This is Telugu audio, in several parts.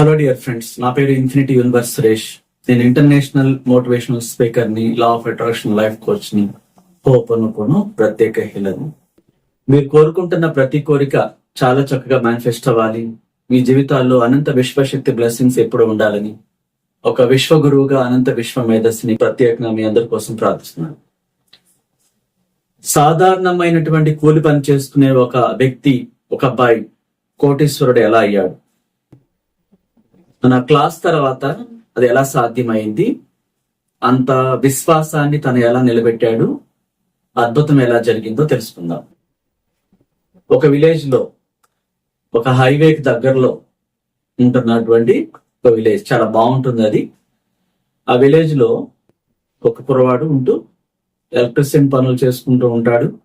హలో డియర్ ఫ్రెండ్స్ నా పేరు ఇన్ఫినిటీ యూనివర్స్ సురేష్. నేను ఇంటర్నేషనల్ మోటివేషనల్ స్పీకర్ని లా ఆఫ్ అట్రాక్షన్ లైఫ్ కోచ్ని హోపనుకోను ప్రత్యేక హీలర్ మీరు కోరుకుంటున్న ప్రతి కోరిక చాలా చక్కగా మేనిఫెస్ట్ అవ్వాలి. మీ జీవితాల్లో అనంత విశ్వశక్తి బ్లెస్సింగ్స్ ఎప్పుడు ఉండాలని. ఒక విశ్వ గురువుగా అనంత విశ్వ మేధస్సుని ప్రత్యేకంగా మీ అందరి కోసం ప్రార్థిస్తున్నాను. సాధారణమైనటువంటి కూలి పని చేసుకునే ఒక వ్యక్తి ఒక అబ్బాయి కోటీశ్వరుడు ఎలా అయ్యాడు? మన క్లాస్ తర్వాత అది ఎలా సాధ్యమైంది? అంత విశ్వాసాన్ని తను ఎలా నిలబెట్టాడు? అద్భుతం ఎలా జరిగిందో తెలుసుకుందాం. ఒక విలేజ్లో ఒక హైవేకి దగ్గరలో ఉంటున్నటువంటి ఒక విలేజ్. చాలా బాగుంటుంది అది. ఆ విలేజ్లో ఒక కురవాడు ఉంటూ ఎలక్ట్రిసియన్ పనులు చేసుకుంటూ ఉంటాడు.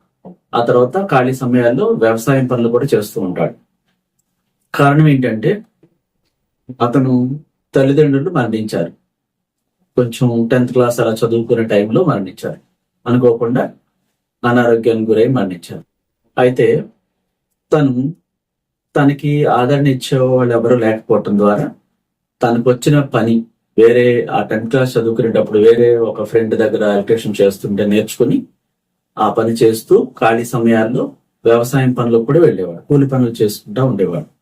ఆ తర్వాత ఖాళీ సమయాల్లో వ్యవసాయం పనులు కూడా చేస్తూ ఉంటాడు. కారణం ఏంటంటే అతను తల్లిదండ్రులు మరణించారు. కొంచెం టెన్త్ క్లాస్ అలా చదువుకునే టైంలో మరణించారు. అనుకోకుండా అనారోగ్యానికి గురై మరణించారు. అయితే తను తనకి ఆదరణ ఇచ్చే వాళ్ళు ఎవరు లేకపోవటం ద్వారా తనకు వచ్చిన పని వేరే ఆ టెన్త్ క్లాస్ చదువుకునేటప్పుడు వేరే ఒక ఫ్రెండ్ దగ్గర ఎలక్ట్రిషన్ చేస్తుంటే నేర్చుకుని ఆ పని చేస్తూ ఖాళీ సమయాల్లో వ్యవసాయం పనులకు కూడా వెళ్ళేవాడు. కూలి పనులు చేసుకుంటా ఉండేవాడు.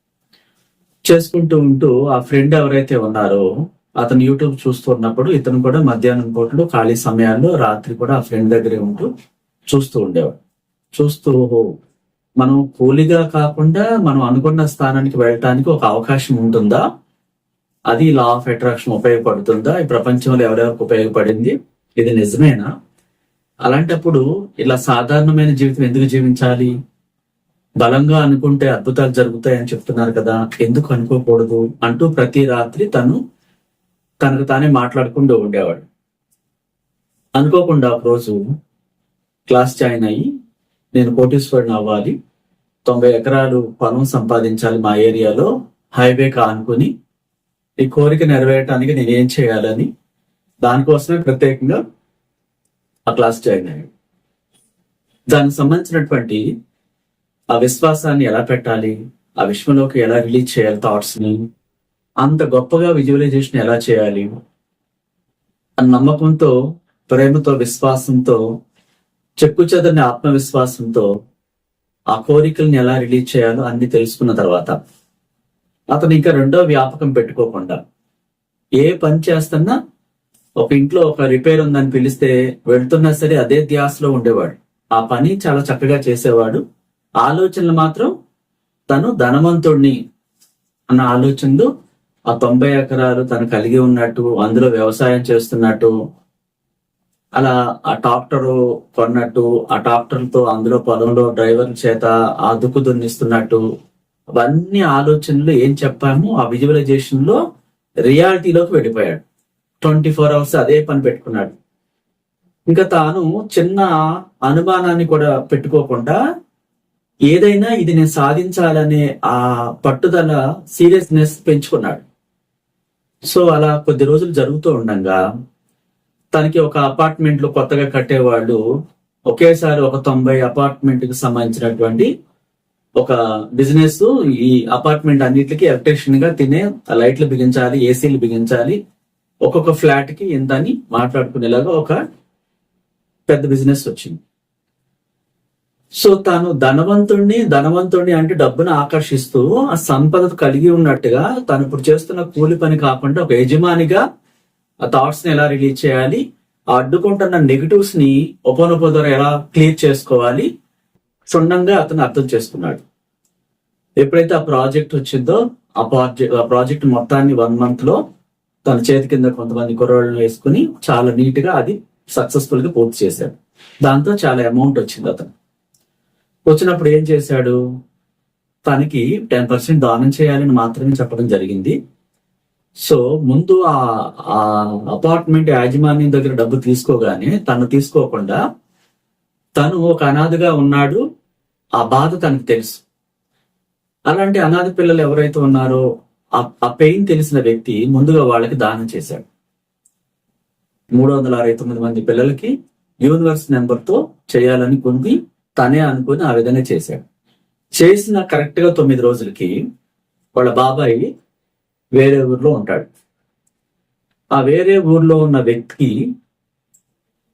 చేసుకుంటూ ఉంటూ ఆ ఫ్రెండ్ ఎవరైతే ఉన్నారో అతను యూట్యూబ్ చూస్తున్నప్పుడు ఇతను కూడా మధ్యాహ్నం పూటలు ఖాళీ సమయాల్లో రాత్రి కూడా ఆ ఫ్రెండ్ దగ్గరే ఉంటూ చూస్తూ ఉండేవాడు. చూస్తూ మనం కూలిగా కాకుండా మనం అనుకున్న స్థానానికి వెళ్ళటానికి ఒక అవకాశం ఉంటుందా? అది లా ఆఫ్ అట్రాక్షన్ ఉపయోగపడుతుందా? ఈ ప్రపంచంలో ఎవరెవరికి ఉపయోగపడింది? ఇది నిజమేనా? అలాంటప్పుడు ఇలా సాధారణమైన జీవితం ఎందుకు జీవించాలి? బలంగా అనుకుంటే అద్భుతాలు జరుగుతాయని చెప్తున్నారు కదా ఎందుకు అనుకోకూడదు అంటూ ప్రతి రాత్రి తను తనకు తానే మాట్లాడుకుంటూ ఉండేవాడు. అనుకోకుండా ఒకరోజు క్లాస్ జాయిన్ అయ్యి నేను కోటీశ్వరుని అవ్వాలి తొంభై ఎకరాలు పను సంపాదించాలి మా ఏరియాలో హైవే కానుకొని ఈ కోరిక నెరవేరటానికి నేను ఏం చేయాలని దానికోసమే ప్రత్యేకంగా ఆ క్లాస్ జాయిన్ అయ్యాడు. దానికి సంబంధించినటువంటి ఆ విశ్వాసాన్ని ఎలా పెట్టాలి? ఆ విశ్వంలోకి ఎలా రిలీజ్ చేయాలి థాట్స్ని? అంత గొప్పగా విజువలైజేషన్ ఎలా చేయాలి? ఆ నమ్మకంతో ప్రేమతో విశ్వాసంతో చెక్కు చెదరని ఆత్మవిశ్వాసంతో ఆ కోరికల్ని ఎలా రిలీజ్ చేయాలో అన్ని తెలుసుకున్న తర్వాత అతను ఇంకా రెండో వ్యాపకం పెట్టుకోకుండా ఏ పని చేస్తున్నా ఒక ఇంట్లో ఒక రిపేర్ ఉందని పిలిస్తే వెళ్తున్నా సరే అదే ధ్యాసలో ఉండేవాడు. ఆ పని చాలా చక్కగా చేసేవాడు. ఆలోచనలు మాత్రం తను ధనవంతుడిని అన్న ఆలోచనలు ఆ తొంభై ఎకరాలు తను కలిగి ఉన్నట్టు అందులో వ్యవసాయం చేస్తున్నట్టు అలా ఆ ట్రాక్టర్ కొన్నట్టు ఆ ట్రాక్టర్తో అందులో పొలంలో డ్రైవర్ చేత ఆ దుక్కు దున్నిస్తున్నట్టు అవన్నీ ఆలోచనలు ఏం చెప్పాము ఆ విజువలైజేషన్లో రియాలిటీలోకి వెళ్ళిపోయాడు. ట్వంటీ ఫోర్ అవర్స్ అదే పని పెట్టుకున్నాడు. ఇంకా తాను చిన్న అనుమానాన్ని కూడా పెట్టుకోకుండా ఏదైనా ఇది నేను సాధించాలనే ఆ పట్టుదల సీరియస్నెస్ పెంచుకున్నాడు. సో అలా కొద్ది రోజులు జరుగుతూ ఉండగా తనకి ఒక అపార్ట్మెంట్లో కొత్తగా కట్టేవాళ్ళు ఒకేసారి ఒక తొంభై అపార్ట్మెంట్కి సంబంధించినటువంటి ఒక బిజినెస్ ఈ అపార్ట్మెంట్ అన్నిటికీ ఎలక్ట్రీషియన్గా తినే లైట్లు బిగించాలి ఏసీలు బిగించాలి ఒక్కొక్క ఫ్లాట్కి ఎంత అని మాట్లాడుకునేలాగా ఒక పెద్ద బిజినెస్ వచ్చింది. సో తాను ధనవంతుణ్ణి ధనవంతుణ్ణి అంటే డబ్బును ఆకర్షిస్తూ ఆ సంపద కలిగి ఉన్నట్టుగా తను ఇప్పుడు చేస్తున్న కూలి పని కాకుండా ఒక యజమానిగా ఆ థాట్స్ని ఎలా రిలీజ్ చేయాలి? ఆ అడ్డుకుంటున్న నెగిటివ్స్ని ఉపనొప ద్వారా ఎలా క్లియర్ చేసుకోవాలి? క్షుణ్ణంగా అతను అర్థం చేసుకున్నాడు. ఎప్పుడైతే ఆ ప్రాజెక్ట్ వచ్చిందో ఆ ప్రాజెక్ట్ ఆ ప్రాజెక్ట్ మొత్తాన్ని వన్ మంత్లో తన చేతి కింద కొంతమంది కుర్రోళ్ళని వేసుకుని చాలా నీట్గా అది సక్సెస్ఫుల్గా పూర్తి చేశాడు. దాంతో చాలా అమౌంట్ వచ్చింది అతను. వచ్చినప్పుడు ఏం చేశాడు? తనకి టెన్ పర్సెంట్ దానం చేయాలని మాత్రమే చెప్పడం జరిగింది. సో ముందు ఆ ఆ అపార్ట్మెంట్ యాజమాన్యం దగ్గర డబ్బు తీసుకోగానే తను తీసుకోకుండా తను ఒక అనాథగా ఉన్నాడు. ఆ బాధ తనకు తెలుసు. అలాంటి అనాథ పిల్లలు ఎవరైతే ఉన్నారో ఆ- పెయిన్ తెలిసిన వ్యక్తి ముందుగా వాళ్ళకి దానం చేశాడు. మూడు వందల అరవై తొమ్మిది మంది పిల్లలకి యూనివర్స్ నెంబర్తో చేయాలని కొన్ని తనే అనుకుని ఆ విధంగా చేశాడు. చేసిన కరెక్ట్గా తొమ్మిది రోజులకి వాళ్ళ బాబాయ్ వేరే ఊర్లో ఉంటాడు. ఆ వేరే ఊర్లో ఉన్న వ్యక్తికి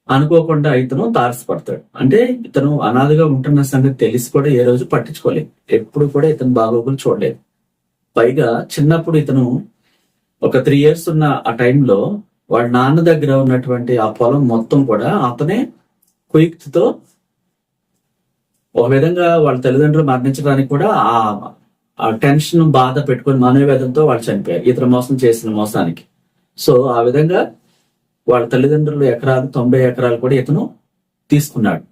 అనుకోకుండా ఇతను తారసపడతాడు. అంటే ఇతను అనాథగా ఉంటున్న సంగతి తెలిసి కూడా ఏ రోజు పట్టించుకోలేదు. ఎప్పుడు కూడా ఇతను బాగోగులు చూడలేదు. పైగా చిన్నప్పుడు ఇతను ఒక త్రీ ఇయర్స్ ఉన్న ఆ టైంలో వాళ్ళ నాన్న దగ్గర ఉన్నటువంటి ఆ పొలం మొత్తం కూడా అతనే కుయుక్తితో ఒక విధంగా వాళ్ళ తల్లిదండ్రులు మరణించడానికి కూడా ఆ ఆ టెన్షన్ బాధ పెట్టుకుని మనోవేదంతో వాళ్ళు చనిపోయారు. ఇతర మోసం చేసిన మోసానికి. సో ఆ విధంగా వాళ్ళ తల్లిదండ్రులు ఎకరాలు తొంభై ఎకరాలు కూడా ఇతను తీసుకున్నాడు.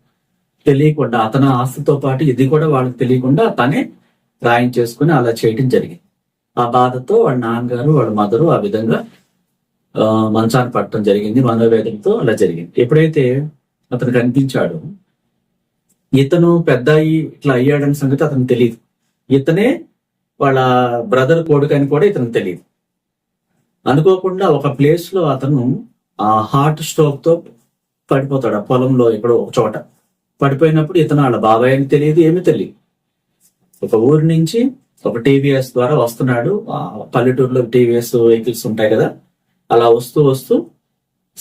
తెలియకుండా అతని ఆస్తితో పాటు ఇది కూడా వాళ్ళకి తెలియకుండా తనే రాయం చేసుకుని అలా చేయటం జరిగింది. ఆ బాధతో వాళ్ళ నాన్నగారు వాళ్ళ మదరు ఆ విధంగా ఆ, మంచాన్ని పట్టడం జరిగింది మనోవేదంతో అలా జరిగింది. ఎప్పుడైతే అతను కనిపించాడు ఇతను పెద్ద ఇట్లా అయ్యాడని సంగతి అతనికి తెలియదు ఇతనే వాళ్ళ బ్రదర్ కొడుకు అని కూడా ఇతనికి తెలియదు అనుకోకుండా ఒక ప్లేస్లో అతను ఆ హార్ట్ స్ట్రోక్తో పడిపోతాడు. ఆ పొలంలో ఎక్కడో ఒక చోట. పడిపోయినప్పుడు ఇతను వాళ్ళ బాబాయ్ అని తెలియదు ఏమీ తెలియదు. ఒక ఊరి నుంచి ఒక టీవీఎస్ ద్వారా వస్తున్నాడు. ఆ పల్లెటూరులో టీవీఎస్ వెహికల్స్ ఉంటాయి కదా. అలా వస్తూ వస్తూ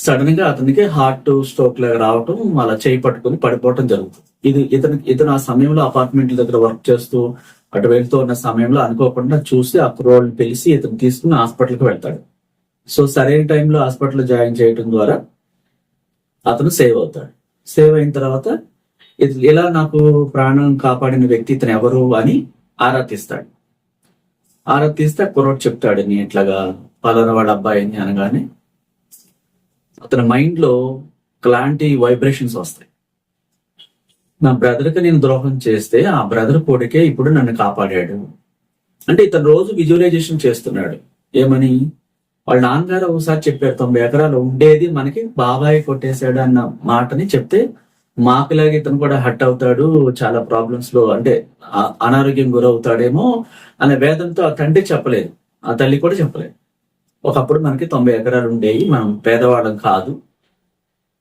సడన్గా అతనికి హార్ట్ స్ట్రోక్ లాగా రావటం అలా చేయి పట్టుకుని పడిపోవటం జరుగుతుంది. ఇది ఇతను ఇతను ఆ సమయంలో అపార్ట్మెంట్ల దగ్గర వర్క్ చేస్తూ అటు వెళ్తూ ఉన్న సమయంలో అనుకోకుండా చూసి ఆ కుర్రోళ్ళని పిలిచి ఇతను తీసుకుని హాస్పిటల్కి వెళ్తాడు. సో సరైన టైంలో హాస్పిటల్లో జాయిన్ చేయడం ద్వారా అతను సేవ్ అవుతాడు. సేవ్ అయిన తర్వాత ఇది ఇలా నాకు ప్రాణం కాపాడిన వ్యక్తి ఇతను ఎవరు అని ఆరా తీస్తాడు. ఆరా తీస్తే కుర్రోడు చెప్తాడు నీ ఇట్లాగా పలానా వాళ్ళ అబ్బాయిని అనగానే అతని మైండ్లో ఒకలాంటి వైబ్రేషన్స్ వస్తాయి. నా బ్రదర్కి నేను ద్రోహం చేస్తే ఆ బ్రదర్ కొడుకే ఇప్పుడు నన్ను కాపాడాడు. అంటే ఇతను రోజు విజువలైజేషన్ చేస్తున్నాడు. ఏమని? వాళ్ళ నాన్నగారు ఒకసారి చెప్పారు తొంభై ఎకరాలు ఉండేది మనకి బాబాయ్ కొట్టేశాడు అన్న మాటని చెప్తే మాకులాగే ఇతను కూడా హట్ అవుతాడు చాలా ప్రాబ్లమ్స్లో అంటే అనారోగ్యం గురవుతాడేమో అనే వేదంతో ఆ తండ్రి చెప్పలేదు. ఆ తల్లి కూడా చెప్పలేదు. ఒకప్పుడు మనకి తొంభై ఎకరాలు ఉండేవి. మనం పేదవాళ్ళం కాదు.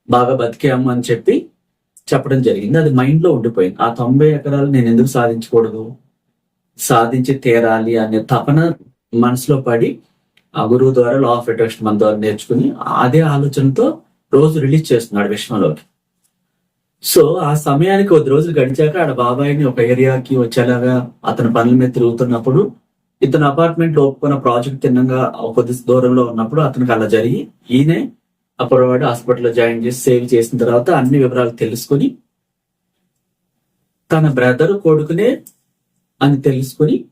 బాగా బతికాము అని చెప్పి చెప్పడం జరిగింది. అది మైండ్లో ఉండిపోయింది. ఆ తొంభై ఎకరాలు నేను ఎందుకు సాధించకూడదు? సాధించి తీరాలి అనే తపన మనసులో పడి ఆ గురువు ద్వారా లా ఆఫ్ అట్రాక్షన్ మన ద్వారా నేర్చుకుని అదే ఆలోచనతో రోజు రిలీజ్ చేస్తున్నాడు విశ్వంలోకి. సో ఆ సమయానికి కొద్ది రోజులు గడిచాక ఆడ బాబాయిని ఒక ఏరియాకి వచ్చేలాగా అతని పనుల మీద తిరుగుతున్నప్పుడు ఇతను అపార్ట్మెంట్ ఒప్పుకున్న ప్రాజెక్ట్ తిన్నంగా కొద్ది దూరంలో ఉన్నప్పుడు అతనికి అలా జరిగి ఈయనే ఆ హాస్పిటల్లో జాయిన్ చేసి సేవ్ చేసిన తర్వాత అన్ని వివరాలు తెలుసుకుని తన బ్రదర్ కొడుకునే అని తెలుసుకుని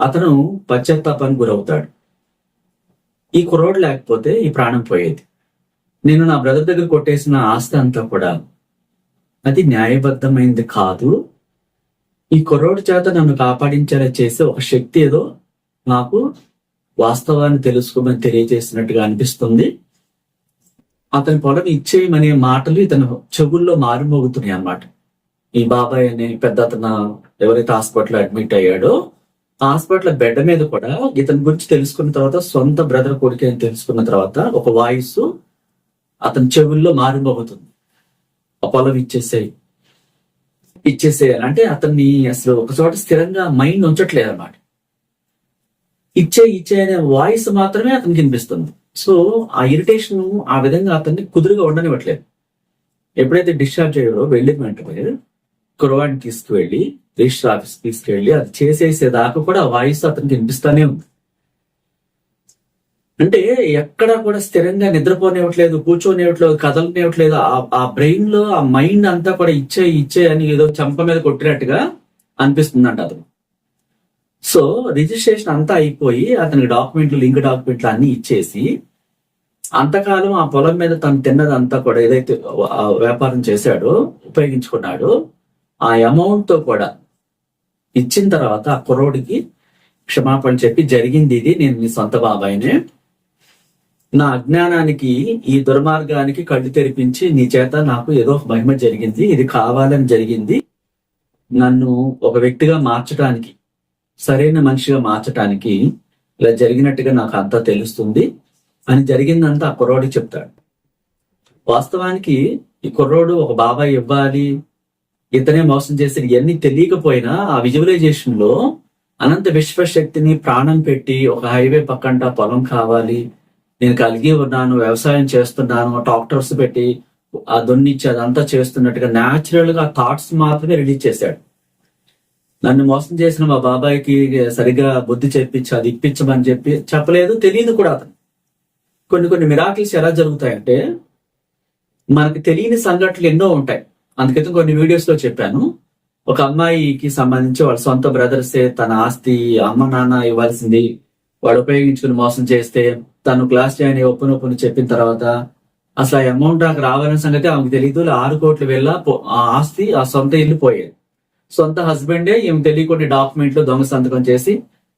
అతను పశ్చాత్తాపానికి గురవుతాడు. ఈ కుర్రోడు లేకపోతే ఈ ప్రాణం పోయేది. నేను నా బ్రదర్ దగ్గర కొట్టేసిన ఆస్తి అంతా కూడా అది న్యాయబద్ధమైంది కాదు. ఈ కుర్రోడి చేత నన్ను కాపాడించేలా చేసే ఒక శక్తి ఏదో నాకు వాస్తవాన్ని తెలుసుకోమని తెలియజేసినట్టుగా అనిపిస్తుంది. అతని పొలం ఇచ్చేయమనే మాటలు ఇతను చెవుల్లో మారుమోగుతున్నాయి అన్నమాట. ఈ బాబాయ్ అనే పెద్ద అతను ఎవరైతే హాస్పిటల్ అడ్మిట్ అయ్యాడో హాస్పిటల్ బెడ్ మీద కూడా ఇతని గురించి తెలుసుకున్న తర్వాత సొంత బ్రదర్ కొడుకు అని తెలుసుకున్న తర్వాత ఒక వాయిస్ అతని చెవుల్లో మారుమోగుతుంది. ఆ పొలం ఇచ్చేసేయి. ఇచ్చేసేయాలి. అంటే అతన్ని అసలు ఒక చోట స్థిరంగా మైండ్ ఉంచట్లేదు అనమాట ఇచ్చే ఇచ్చే అనే వాయిస్ మాత్రమే అతనికి వినిపిస్తుంది. సో ఆ ఇరిటేషన్ ఆ విధంగా అతన్ని కుదురుగా ఉండనివ్వట్లేదు. ఎప్పుడైతే డిశ్చార్జ్ అయ్యారో వెళ్ళిన వెంటనే కురవాడిని తీసుకువెళ్ళి రిజిస్టర్ ఆఫీస్ తీసుకెళ్ళి అది చేసేసేదాకా కూడా ఆ వాయిస్ అతనికి వినిపిస్తానే ఉంది. అంటే ఎక్కడ కూడా స్థిరంగా నిద్రపోనివ్వట్లేదు కూర్చోనివ్వట్లేదు కదలనివ్వట్లేదు. ఆ- బ్రెయిన్లో ఆ మైండ్ అంతా కూడా ఇచ్చే ఇచ్చే అని ఏదో చంప మీద కొట్టినట్టుగా అనిపిస్తుందంట అతను. సో రిజిస్ట్రేషన్ అంతా అయిపోయి అతనికి డాక్యుమెంట్లు లింక్ డాక్యుమెంట్లు అన్ని ఇచ్చేసి అంతకాలం ఆ పొలం మీద తను తిన్నదంతా కూడా ఏదైతే వ్యాపారం చేశాడో ఉపయోగించుకున్నాడో ఆ అమౌంట్తో కూడా ఇచ్చిన తర్వాత ఆ కుర్రోడికి క్షమాపణ చెప్పి జరిగింది ఇది నేను మీ సొంత బాబాయినే నా అజ్ఞానానికి ఈ దుర్మార్గానికి కళ్ళు తెరిపించి నీ చేత నాకు ఏదో ఒక మహిమ జరిగింది ఇది కావాలని జరిగింది. నన్ను ఒక వ్యక్తిగా మార్చడానికి సరైన మనిషిగా మార్చడానికి ఇలా జరిగినట్టుగా నాకు అంతా తెలుస్తుంది. అని జరిగిందంతా ఆ కుర్రోడికి చెప్తాడు. వాస్తవానికి ఈ కుర్రోడు ఒక బాబాయ్ ఇవ్వాలి ఇతనే మోసం చేసి ఇవన్నీ తెలియకపోయినా ఆ విజువలైజేషన్లో అనంత విశ్వశక్తిని ప్రాణం పెట్టి ఒక హైవే పక్కంట పొలం కావాలి నేను కలిగి ఉన్నాను వ్యవసాయం చేస్తున్నాను డాక్టర్స్ పెట్టి ఆ దున్నిచ్చి అదంతా చేస్తున్నట్టుగా న్యాచురల్గా థాట్స్ మాత్రమే రిలీజ్ చేశాడు. నన్ను మోసం చేసిన మా బాబాయ్కి సరిగా బుద్ధి చెప్పించి అది ఇప్పించమని చెప్పి చెప్పలేదు తెలియదు కూడా అతను. కొన్ని కొన్ని మిరాకిల్స్ ఎలా జరుగుతాయంటే మనకి తెలియని సంఘటనలు ఎన్నో ఉంటాయి. అందుకైతే కొన్ని వీడియోస్లో చెప్పాను. ఒక అమ్మాయికి సంబంధించి వాళ్ళ సొంత బ్రదర్సే తన ఆస్తి అమ్మ నాన్న ఇవ్వాల్సింది వాడు ఉపయోగించుకుని మోసం చేస్తే తను క్లాస్ జాయిన్ అయ్యి ఒప్పును ఒప్పును చెప్పిన తర్వాత అసలు ఆ అమౌంట్ నాకు రావాలని సంగతి ఆమెకు తెలియదు ఆరు కోట్లు వెళ్ళ ఆ ఆస్తి ఆ సొంత ఇల్లు పోయేది. సొంత హస్బెండే ఈమె తెలియకుండా డాక్యుమెంట్లు దొంగ సంతకం చేసి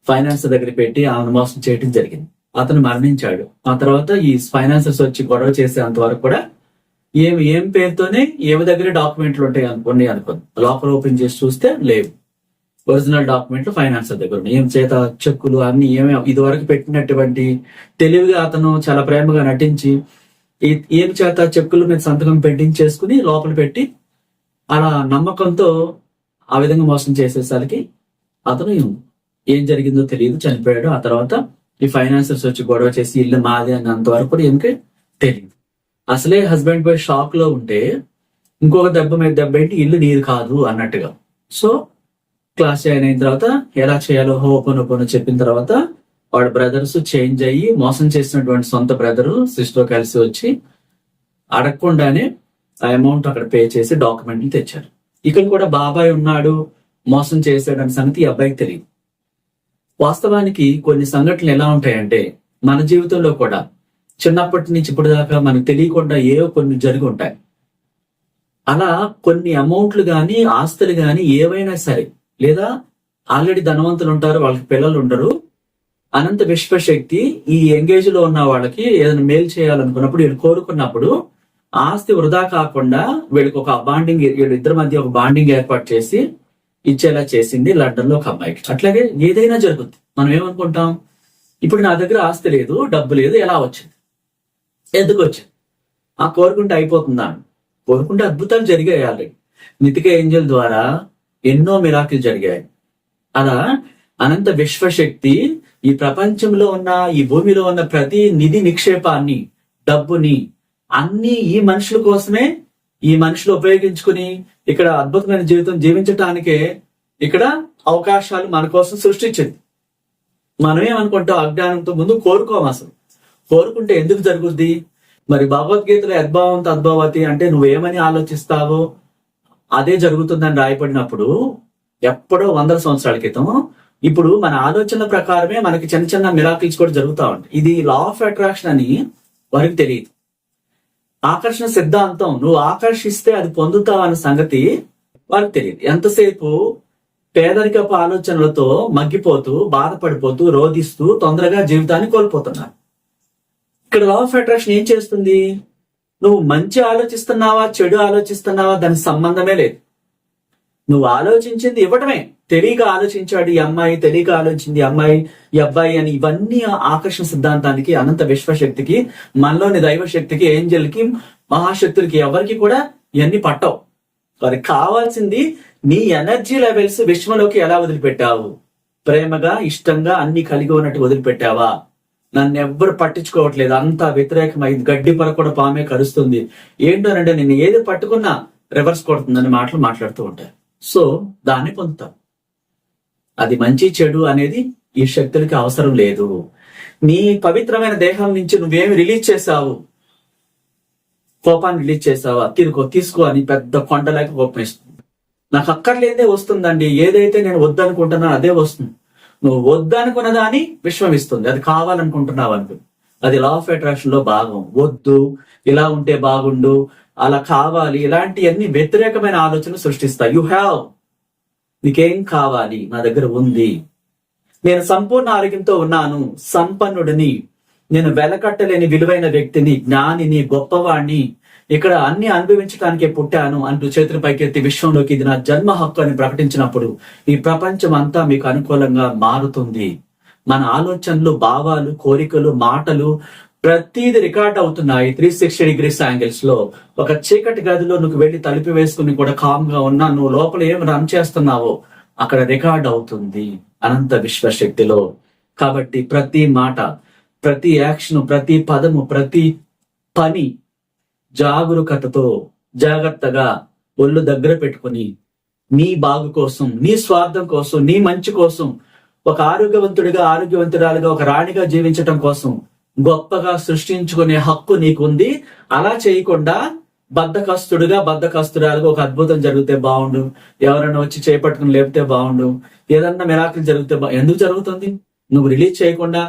ఫైనాన్స్ దగ్గర పెట్టి ఆమెను మోసం చేయడం జరిగింది. అతను మరణించాడు. ఆ తర్వాత ఈ ఫైనాన్సర్స్ వచ్చి గొడవ చేసేంత వరకు కూడా ఏం ఏం పేరుతోనే ఏమి దగ్గర డాక్యుమెంట్లు ఉంటాయి అనుకోండి అనుకోండి లోపల ఓపెన్ చేసి చూస్తే లేవు. ఒరిజినల్ డాక్యుమెంట్లు ఫైనాన్సర్ దగ్గర ఉన్నాయి. ఏం చేత చెక్కులు అన్ని ఏమే ఇదివరకు పెట్టినటువంటి తెలివిగా అతను చాలా ప్రేమగా నటించి ఏం చేత చెక్కులు మీద సంతకం పెట్టించేసుకుని లోపల పెట్టి అలా నమ్మకంతో ఆ విధంగా మోసం చేసేసరికి అతను ఏం జరిగిందో తెలియదు చనిపోయాడు. ఆ తర్వాత ఈ ఫైనాన్సర్స్ వచ్చి గొడవ చేసి ఇల్లు మాది అన్నంత వరకు కూడా ఏమికి తెలియదు. అసలే హస్బెండ్ బై షాక్లో ఉంటే ఇంకొక దెబ్బ మీద దెబ్బ ఏంటి? ఇల్లు నీరు కాదు అన్నట్టుగా. సో క్లాస్ జాయిన్ అయిన తర్వాత ఎలా చేయాలో ఓపెన్ ఓపెన్ చెప్పిన తర్వాత వాడు బ్రదర్స్ చేంజ్ అయ్యి మోసం చేసినటువంటి సొంత బ్రదర్ సిస్టర్ కలిసి వచ్చి అడగకుండానే ఆ అమౌంట్ అక్కడ పే చేసి డాక్యుమెంట్లు తెచ్చారు. ఇక్కడ కూడా బాబాయ్ ఉన్నాడు మోసం చేశాడని సంగతి ఈ అబ్బాయికి తెలియదు. వాస్తవానికి కొన్ని సంఘటనలు ఎలా ఉంటాయంటే మన జీవితంలో కూడా చిన్నప్పటి నుంచి ఇప్పుడు దాకా మనకు తెలియకుండా ఏవో కొన్ని జరిగి ఉంటాయి. అలా కొన్ని అమౌంట్లు కానీ ఆస్తులు కానీ ఏవైనా సరే లేదా ఆల్రెడీ ధనవంతులు ఉంటారు వాళ్ళకి పిల్లలు ఉండరు. అనంత విశ్వశక్తి ఈ ఎంగేజ్లో ఉన్న వాళ్ళకి ఏదైనా మేలు చేయాలనుకున్నప్పుడు వీళ్ళు కోరుకున్నప్పుడు ఆస్తి వృధా కాకుండా వీళ్ళకి ఒక బాండింగ్ వీళ్ళిద్దరి మధ్య ఒక బాండింగ్ ఏర్పాటు చేసి ఇచ్చేలా చేసింది లండన్లో ఒక అమ్మాయికి అట్లాగే ఏదైనా జరుగుద్ది. మనం ఏమనుకుంటాం? ఇప్పుడు నా దగ్గర ఆస్తి లేదు డబ్బు లేదు ఎలా వచ్చింది? ఎందుకు వచ్చింది? ఆ కోరుకుంటే అయిపోతుందా? కోరుకుంటే అద్భుతాలు జరిగాయి ఆల్రెడీ. నితిక ఏంజల్ ద్వారా ఎన్నో మిరాకిల్ జరిగాయి. అలా అనంత విశ్వశక్తి ఈ ప్రపంచంలో ఉన్న ఈ భూమిలో ఉన్న ప్రతి నిధి నిక్షేపాన్ని డబ్బుని అన్ని ఈ మనుషుల కోసమే ఈ మనుషులు ఉపయోగించుకుని ఇక్కడ అద్భుతమైన జీవితం జీవించటానికే ఇక్కడ అవకాశాలు మన కోసం సృష్టించింది. మనం ఏమనుకుంటాం అజ్ఞానంతో ముందు కోరుకోము అసలు. కోరుకుంటే ఎందుకు జరుగుద్ది? మరి భగవద్గీతలో యద్భావంతో అద్భావతి అంటే నువ్వేమని ఆలోచిస్తావో? అదే జరుగుతుందని రాయబడినప్పుడు ఎప్పుడో వందల సంవత్సరాల క్రితం ఇప్పుడు మన ఆలోచనల ప్రకారమే మనకి చిన్న చిన్న మిరాకిల్స్ కూడా జరుగుతా ఉంటాయి. ఇది లా ఆఫ్ అట్రాక్షన్ అని వారికి తెలియదు. ఆకర్షణ సిద్ధాంతం నువ్వు ఆకర్షిస్తే అది పొందుతావు అన్న సంగతి వారికి తెలియదు. ఎంతసేపు పేదరికపు ఆలోచనలతో మగ్గిపోతూ బాధపడిపోతూ రోధిస్తూ తొందరగా జీవితాన్ని కోల్పోతున్నారు. ఇక్కడ లా ఆఫ్ అట్రాక్షన్ ఏం చేస్తుంది? నువ్వు మంచి ఆలోచిస్తున్నావా చెడు ఆలోచిస్తున్నావా? దానికి సంబంధమే లేదు. నువ్వు ఆలోచించింది ఇవ్వటమే. తెలియక ఆలోచించాడు ఈ అమ్మాయి తెలియక ఆలోచించింది అమ్మాయి ఈ అబ్బాయి అని ఇవన్నీ ఆకర్షణ సిద్ధాంతానికి అనంత విశ్వశక్తికి మనలోని దైవ శక్తికి కి మహాశక్తులకి ఎవరికి కూడా ఇవన్నీ పట్టవు. వారికి కావాల్సింది నీ ఎనర్జీ లెవెల్స్ విశ్వంలోకి ఎలా వదిలిపెట్టావు? ప్రేమగా ఇష్టంగా అన్ని కలిగి ఉన్నట్టు వదిలిపెట్టావా? నన్ను ఎవ్వరు పట్టించుకోవట్లేదు. అంతా వ్యతిరేకమైంది గడ్డి పర కూడా పామే కరుస్తుంది. ఏంటోనంటే నేను ఏది పట్టుకున్నా రివర్స్ కొడుతుందని మాటలు మాట్లాడుతూ ఉంటారు. సో దాన్ని పొందుతాం. అది మంచి చెడు అనేది ఈ శక్తులకి అవసరం లేదు. నీ పవిత్రమైన దేహం నుంచి నువ్వేమి రిలీజ్ చేసావు కోపాన్ని రిలీజ్ చేసావా తీరుకో తీసుకో అని పెద్ద కొండలేక కోపం ఇస్తుంది నాకు అక్కర్లేదే వస్తుందండి. ఏదైతే నేను వద్దనుకుంటున్నా అదే వస్తుంది. నువ్వు వద్దనుకున్న దాని విశ్వం ఇస్తుంది అది కావాలనుకుంటున్నావు అనుకో అది లా ఆఫ్ అట్రాక్షన్లో భాగం. వద్దు ఇలా ఉంటే బాగుండు అలా కావాలి ఇలాంటివన్నీ వ్యతిరేకమైన ఆలోచనలు సృష్టిస్తాయి. యు హ్యావ్ నీకేం కావాలి? నా దగ్గర ఉంది. నేను సంపూర్ణ ఆరోగ్యంతో ఉన్నాను. సంపన్నుడిని. నేను వెలకట్టలేని విలువైన వ్యక్తిని జ్ఞానిని గొప్పవాణ్ణి. ఇక్కడ అన్ని అనుభవించడానికే పుట్టాను అంటూ చేతుల పైకెత్తి విశ్వంలోకి ఇది నా జన్మ హక్కు అని ప్రకటించినప్పుడు ఈ ప్రపంచం అంతా మీకు అనుకూలంగా మారుతుంది. మన ఆలోచనలు భావాలు కోరికలు మాటలు ప్రతిది రికార్డ్ అవుతున్నాయి త్రీ సిక్స్టీ డిగ్రీస్ యాంగిల్స్లో. ఒక చీకటి గదిలో నువ్వు వెళ్ళి తలుపు వేసుకుని కూడా కామ్గా ఉన్నా నువ్వు లోపల ఏం రన్ చేస్తున్నావో అక్కడ రికార్డ్ అవుతుంది అనంత విశ్వశక్తిలో. కాబట్టి ప్రతి మాట ప్రతి యాక్షన్ ప్రతి పదము ప్రతి పని జాగరూకతతో జాగ్రత్తగా ఒళ్ళు దగ్గర పెట్టుకుని నీ బాగు కోసం నీ స్వార్థం కోసం నీ మంచి కోసం ఒక ఆరోగ్యవంతుడిగా ఆరోగ్యవంతురాలుగా ఒక రాణిగా జీవించటం కోసం గొప్పగా సృష్టించుకునే హక్కు నీకుంది. అలా చేయకుండా బద్దకస్తుడుగా బద్దకస్తురాలుగా ఒక అద్భుతం జరిగితే బాగుండు. ఎవరైనా వచ్చి చేపట్టుకుని లేపితే బాగుండు. ఏదన్నా మిరాకులు జరిగితే బా ఎందుకు జరుగుతుంది? నువ్వు రిలీజ్ చేయకుండా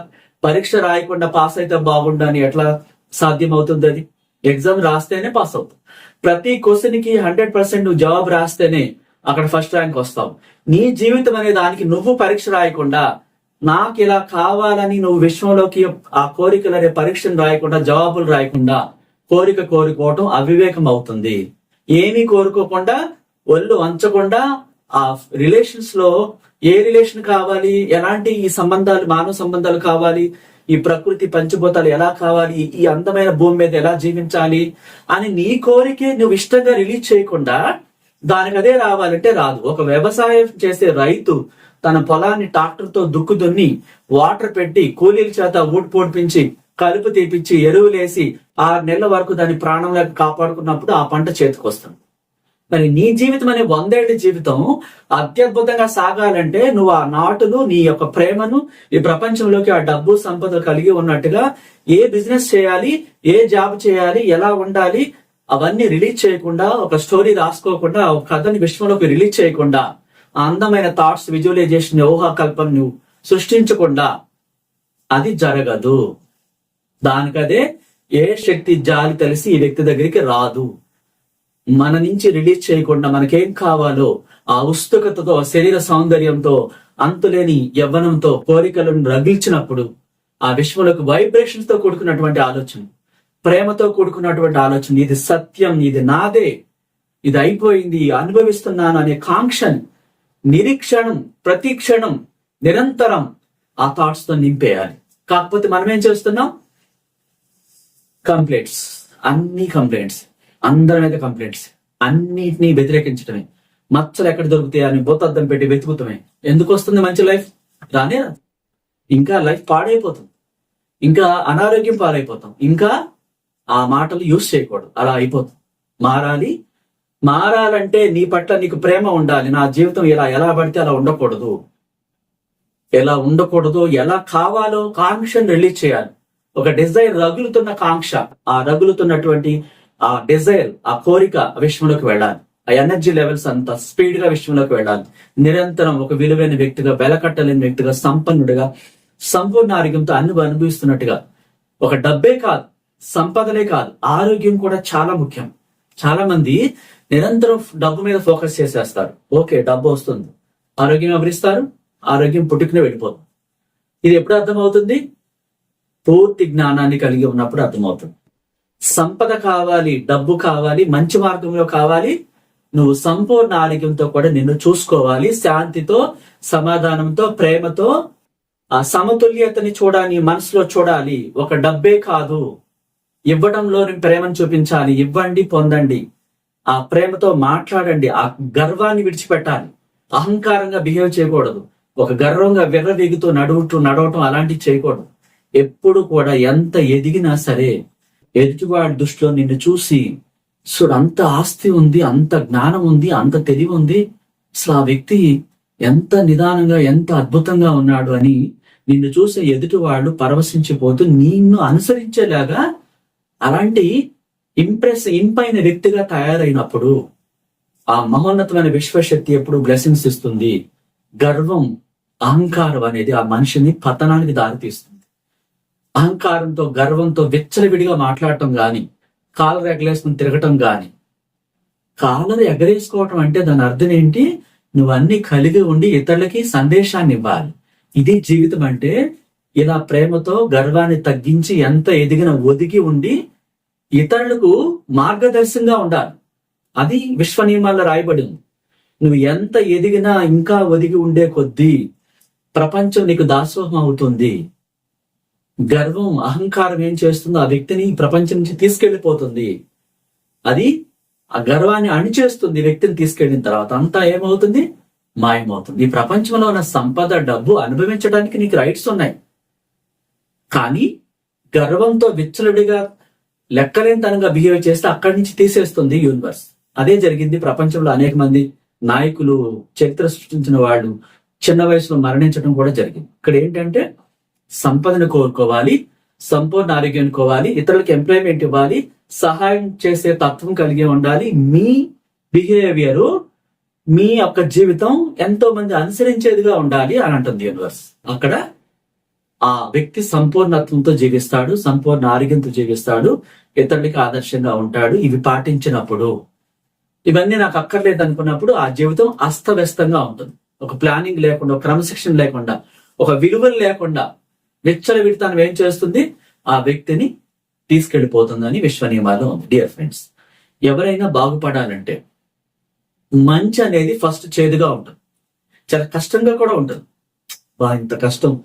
పరీక్ష రాయకుండా పాస్ అయితే బాగుండు అని ఎట్లా సాధ్యం అవుతుంది అది? ఎగ్జామ్ రాస్తేనే పాస్ అవుతావు. ప్రతి క్వశ్చన్కి హండ్రెడ్ పర్సెంట్ నువ్వు జవాబు రాస్తేనే అక్కడ ఫస్ట్ ర్యాంక్ వస్తావు. నీ జీవితం అనే దానికి నువ్వు పరీక్ష రాయకుండా నాకు ఇలా కావాలని నువ్వు విశ్వంలోకి ఆ కోరికలు అనే పరీక్షను రాయకుండా జవాబులు రాయకుండా కోరిక కోరుకోవటం అవివేకం అవుతుంది. ఏమీ కోరుకోకుండా ఒళ్ళు వంచకుండా ఆ రిలేషన్స్లో ఏ రిలేషన్ కావాలి ఎలాంటి ఈ సంబంధాలు మానవ సంబంధాలు కావాలి ఈ ప్రకృతి పంచభూతాలు ఎలా కావాలి? ఈ అందమైన భూమి మీద ఎలా జీవించాలి? అని నీ కోరికే నువ్వు ఇష్టంగా రిలీజ్ చేయకుండా దానికి అదే రావాలంటే రాదు. ఒక వ్యవసాయం చేసే రైతు తన పొలాన్ని ట్రాక్టర్తో దుక్కు దున్ని వాటర్ పెట్టి కూలీల చేత ఊడి పోడిపించి కలుపు తీపిచ్చి ఎరువులేసి ఆరు నెలల వరకు దాని ప్రాణంలో కాపాడుకున్నప్పుడు ఆ పంట చేతికొస్తుంది. మరి నీ జీవితం అనే వందేళ్ళ జీవితం అత్యద్భుతంగా సాగాలంటే నువ్వు ఆ నాటును నీ యొక్క ప్రేమను ఈ ప్రపంచంలోకి ఆ డబ్బు సంపద కలిగి ఉన్నట్టుగా ఏ బిజినెస్ చేయాలి ఏ జాబ్ చేయాలి ఎలా ఉండాలి అవన్నీ రిలీజ్ చేయకుండా ఒక స్టోరీ రాసుకోకుండా ఒక కథని విశ్వంలోకి రిలీజ్ చేయకుండా అందమైన థాట్స్ విజువలైజేషన్ ఊహాకల్పన నువ్వు సృష్టించకుండా అది జరగదు. దానికదే ఏ శక్తి జాలి తెలిసి ఈ వ్యక్తి దగ్గరికి రాదు. మన నుంచి రిలీజ్ చేయకుండా మనకేం కావాలో ఆ ఉత్సుకతతో శరీర సౌందర్యంతో అంతులేని యవ్వనంతో కోరికలను రగిల్చినప్పుడు ఆ విశ్వలకు వైబ్రేషన్స్తో కూడుకున్నటువంటి ఆలోచన ప్రేమతో కూడుకున్నటువంటి ఆలోచన ఇది సత్యం ఇది నాదే ఇది అయిపోయింది అనుభవిస్తున్నాను అనే కాంక్షన్ నిరీక్షణం ప్రతి క్షణం నిరంతరం ఆ థాట్స్తో నింపేయాలి. కాకపోతే మనం ఏం చేస్తున్నాం? కంప్లైంట్స్ అన్ని కంప్లైంట్స్ అందరి మీద కంప్లైంట్స్ అన్నిటినీ వ్యతిరేకించడమే మచ్చలు ఎక్కడ దొరుకుతాయి అని బొత్తద్దం పెట్టి వెతుకుతామే. ఎందుకు వస్తుంది మంచి లైఫ్ రానే రాదు. ఇంకా లైఫ్ పాడైపోతుంది. ఇంకా అనారోగ్యం పాడైపోతాం. ఇంకా ఆ మాటలు యూస్ చేయకూడదు. అలా అయిపోతుంది. మారాలి. మారాలంటే నీ పట్ల నీకు ప్రేమ ఉండాలి. నా జీవితం ఇలా ఎలా పడితే అలా ఉండకూడదు. ఎలా ఉండకూడదు? ఎలా కావాలో కాంక్షను రిలీజ్ చేయాలి. ఒక డిజైర్ రగులుతున్న కాంక్ష. ఆ రగులుతున్నటువంటి ఆ డిజైర్ ఆ కోరిక విశ్వంలోకి వెళ్ళాలి. ఆ ఎనర్జీ లెవెల్స్ అంత స్పీడ్గా విశ్వంలోకి వెళ్ళాలి. నిరంతరం ఒక విలువైన వ్యక్తిగా వెలకట్టలేని వ్యక్తిగా సంపన్నుడిగా సంపూర్ణ ఆరోగ్యంతో అన్ని అనుభవిస్తున్నట్టుగా. ఒక డబ్బే కాదు సంపదలే కాదు ఆరోగ్యం కూడా చాలా ముఖ్యం. చాలా మంది నిరంతరం డబ్బు మీద ఫోకస్ చేసేస్తారు. ఓకే డబ్బు వస్తుంది. ఆరోగ్యం ఎవరిస్తారు ఆరోగ్యం పుట్టుకునే వెళ్ళిపోతుంది. ఇది ఎప్పుడు అర్థమవుతుంది? పూర్తి జ్ఞానాన్ని కలిగి ఉన్నప్పుడు అర్థమవుతుంది. సంపద కావాలి డబ్బు కావాలి మంచి మార్గంలో కావాలి నువ్వు సంపూర్ణ ఆరోగ్యంతో కూడా నిన్ను చూసుకోవాలి శాంతితో సమాధానంతో ప్రేమతో ఆ సమతుల్యతని చూడాలి మనసులో చూడాలి. ఒక డబ్బే కాదు. ఇవ్వడంలో ప్రేమను చూపించాలి. ఇవ్వండి పొందండి. ఆ ప్రేమతో మాట్లాడండి. ఆ గర్వాన్ని విడిచిపెట్టాలి. అహంకారంగా బిహేవ్ చేయకూడదు. ఒక గర్వంగా విర్రవీగుతూ నడువుతూ నడవటం అలాంటివి చేయకూడదు. ఎప్పుడు కూడా ఎంత ఎదిగినా సరే ఎదుటివాడి దృష్టిలో నిన్ను చూసి చూడు అంత ఆస్తి ఉంది అంత జ్ఞానం ఉంది అంత తెలివి ఉంది. అసలు ఆ వ్యక్తి ఎంత నిదానంగా ఎంత అద్భుతంగా ఉన్నాడు అని నిన్ను చూసే ఎదుటి వాళ్ళు పరవశించిపోతూ నిన్ను అనుసరించేలాగా అలాంటి ఇంప్రెస్ ఇంపైన వ్యక్తిగా తయారైనప్పుడు ఆ మహోన్నతమైన విశ్వశక్తి ఎప్పుడు బ్లెస్సింగ్స్ ఇస్తుంది. గర్వం అహంకారం అనేది ఆ మనిషిని పతనానికి దారితీస్తుంది. అహంకారంతో గర్వంతో విచ్చలవిడిగా మాట్లాడటం గాని కాలర్ ఎగలేసుకుని తిరగటం గాని కాలర్ ఎగరేసుకోవటం అంటే దాని అర్థం ఏంటి? నువ్వు అన్ని కలిగి ఉండి ఇతరులకి సందేశాన్ని ఇవ్వాలి. ఇది జీవితం అంటే ఇలా ప్రేమతో గర్వాన్ని తగ్గించి ఎంత ఎదిగిన ఒదిగి ఉండి ఇతరులకు మార్గదర్శంగా ఉండాలి. అది విశ్వ నియమాల్లో రాయబడింది. నువ్వు ఎంత ఎదిగినా ఇంకా ఒదిగి ఉండే కొద్దీ ప్రపంచం నీకు దాసోహం అవుతుంది. గర్వం అహంకారం ఏం చేస్తుందో ఆ వ్యక్తిని ప్రపంచం నుంచి తీసుకెళ్ళిపోతుంది అది ఆ గర్వాన్ని అణిచేస్తుంది వ్యక్తిని తీసుకెళ్ళిన తర్వాత. అంతా ఏమవుతుంది? మాయమవుతుంది. ఈ ప్రపంచంలో ఉన్న సంపద డబ్బు అనుభవించడానికి నీకు రైట్స్ ఉన్నాయి. కానీ గర్వంతో విచ్చలుడిగా లెక్కలేనితనంగా బిహేవ్ చేస్తే అక్కడి నుంచి తీసేస్తుంది యూనివర్స్ అదే జరిగింది ప్రపంచంలో అనేక మంది నాయకులు చరిత్ర సృష్టించిన వాళ్ళు చిన్న వయసులో మరణించడం కూడా జరిగింది. ఇక్కడ ఏంటంటే సంపదను కోరుకోవాలి సంపూర్ణ ఆరోగ్యం కోవాలి ఇతరులకు ఎంప్లాయ్మెంట్ ఇవ్వాలి సహాయం చేసే తత్వం కలిగి ఉండాలి. మీ బిహేవియర్ మీ యొక్క జీవితం ఎంతో మంది అనుసరించేదిగా ఉండాలి అని అంటుంది యూనివర్స్ అక్కడ ఆ వ్యక్తి సంపూర్ణత్వంతో జీవిస్తాడు సంపూర్ణ ఆరోగ్యంతో జీవిస్తాడు ఇతరులకి ఆదర్శంగా ఉంటాడు. ఇవి పాటించినప్పుడు ఇవన్నీ నాకు అక్కర్లేదు అనుకున్నప్పుడు ఆ జీవితం అస్తవ్యస్తంగా ఉంటుంది. ఒక ప్లానింగ్ లేకుండా ఒక క్రమశిక్షణ లేకుండా ఒక విలువలు లేకుండా విచ్చల విడతాను ఏం చేస్తుంది? ఆ వ్యక్తిని తీసుకెళ్ళిపోతుందని విశ్వ నియమాలు ఉంది. డియర్ ఫ్రెండ్స్ ఎవరైనా బాగుపడాలంటే మంచి అనేది ఫస్ట్ చేదుగా ఉంటుంది. చాలా కష్టంగా కూడా ఉంటుంది. బా ఇంత కష్టం.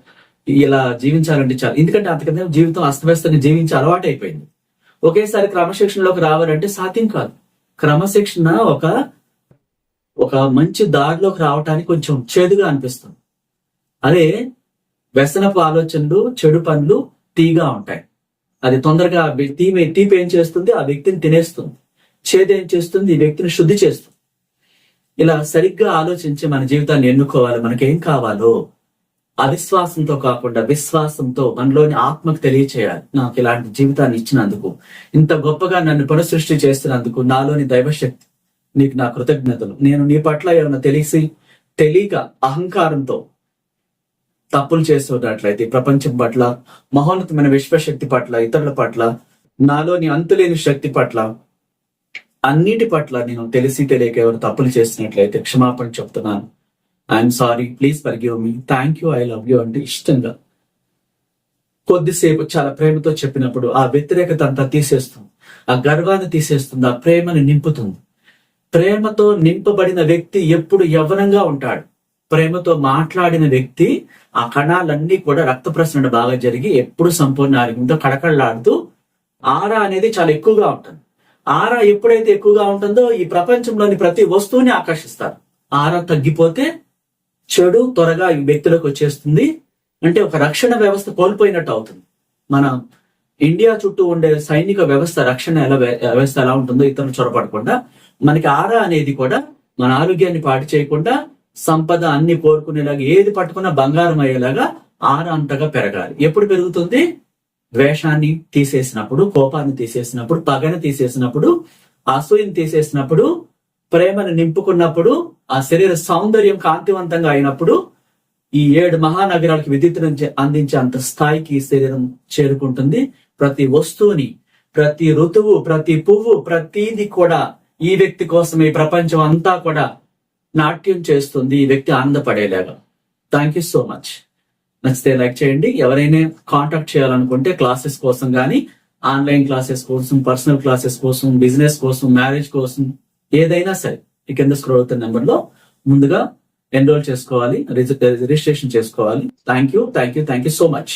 ఇలా జీవించాలంటే చాలా. ఎందుకంటే అంతకంటే జీవితం అస్తవ్యస్తంగా జీవించి అలవాటు అయిపోయింది. ఒకేసారి క్రమశిక్షణలోకి రావాలంటే సాధ్యం కాదు. క్రమశిక్షణ ఒక ఒక మంచి దారిలోకి రావటానికి కొంచెం చేదుగా అనిపిస్తుంది. అదే వ్యసనపు ఆలోచనలు చెడు పనులు తీగా ఉంటాయి. అది తొందరగా తీపి తీపి ఏం చేస్తుంది? ఆ వ్యక్తిని తినేస్తుంది. చేదు ఏం చేస్తుంది? ఈ వ్యక్తిని శుద్ధి చేస్తుంది. ఇలా సరిగ్గా ఆలోచించి మన జీవితాన్ని ఎన్నుకోవాలి. మనకేం కావాలో అవిశ్వాసంతో కాకుండా విశ్వాసంతో మనలోని ఆత్మకు తెలియచేయాలి. నాకు ఇలాంటి జీవితాన్ని ఇచ్చినందుకు ఇంత గొప్పగా నన్ను పునఃసృష్టి చేస్తున్నందుకు నాలోని దైవశక్తి నీకు నా కృతజ్ఞతలు. నేను నీ పట్ల ఏమైనా తెలిసి తెలియక అహంకారంతో తప్పులు చేస్తున్నట్లయితే ప్రపంచం పట్ల మహోన్నతమైన విశ్వశక్తి పట్ల ఇతరుల పట్ల నాలోని అంతులేని శక్తి పట్ల అన్నిటి పట్ల నేను తెలిసి తెలియక ఎవరు తప్పులు చేసినట్లయితే క్షమాపణ చెప్తున్నాను. I'm sorry please forgive me thank you I love you అంటే ఇష్టంగా. కొద్దిసేపు చాలా ప్రేమతో చెప్పినప్పుడు ఆ వ్యతిరేకత అంతా తీసేస్తుంది. ఆ గర్వాన్ని తీసేస్తుంది ఆ ప్రేమను నింపుతుంది. ప్రేమతో నింపబడిన వ్యక్తి ఎప్పుడు యవ్వనంగా ఉంటాడు. ప్రేమతో మాట్లాడిన వ్యక్తి ఆ కణాలన్నీ కూడా రక్త ప్రసరణ బాగా జరిగి ఎప్పుడు సంపూర్ణ ఆరోగ్యంతో కడకడలాడుతూ ఆరా అనేది చాలా ఎక్కువగా ఉంటుంది. ఆరా ఎప్పుడైతే ఎక్కువగా ఉంటుందో ఈ ప్రపంచంలోని ప్రతి వస్తువుని ఆకర్షిస్తారు. ఆరా తగ్గిపోతే చెడు త్వరగా ఈ వ్యక్తులకు వచ్చేస్తుంది. అంటే ఒక రక్షణ వ్యవస్థ కోల్పోయినట్టు అవుతుంది. మన ఇండియా చుట్టూ ఉండే సైనిక వ్యవస్థ రక్షణ ఎలా వ్యవస్థ ఎలా ఉంటుందో ఇతరులు చొరపడకుండా మనకి ఆరా అనేది కూడా మన ఆరోగ్యాన్ని పాటు చేయకుండా సంపద అన్ని కోరుకునేలాగా ఏది పట్టుకున్నా బంగారం అయ్యేలాగా ఆరా అంతగా పెరగాలి. ఎప్పుడు పెరుగుతుంది? ద్వేషాన్ని తీసేసినప్పుడు కోపాన్ని తీసేసినప్పుడు పగని తీసేసినప్పుడు అసూయని తీసేసినప్పుడు ప్రేమను నింపుకున్నప్పుడు ఆ శరీర సౌందర్యం కాంతివంతంగా అయినప్పుడు ఈ ఏడు మహానగరాలకు విద్యుత్తును అందించే అంత స్థాయికి శరీరం చేరుకుంటుంది. ప్రతి వస్తువుని ప్రతి ఋతువు ప్రతి పువ్వు ప్రతిది కూడా ఈ వ్యక్తి కోసం ఈ ప్రపంచం అంతా కూడా నాట్యం చేస్తుంది. ఈ వ్యక్తి ఆనందపడేలాగా. థ్యాంక్ యూ సో మచ్ నచ్చితే లైక్ చేయండి. ఎవరైనా కాంటాక్ట్ చేయాలనుకుంటే క్లాసెస్ కోసం కానీ ఆన్లైన్ క్లాసెస్ కోసం పర్సనల్ క్లాసెస్ కోసం బిజినెస్ కోసం మ్యారేజ్ కోసం ఏదైనా సరే ఈ కింద స్క్రోల్ అవుతున్న నెంబర్లో ముందుగా ఎన్రోల్ చేసుకోవాలి రిజిస్ట్రేషన్ చేసుకోవాలి. Thank you thank you thank you so much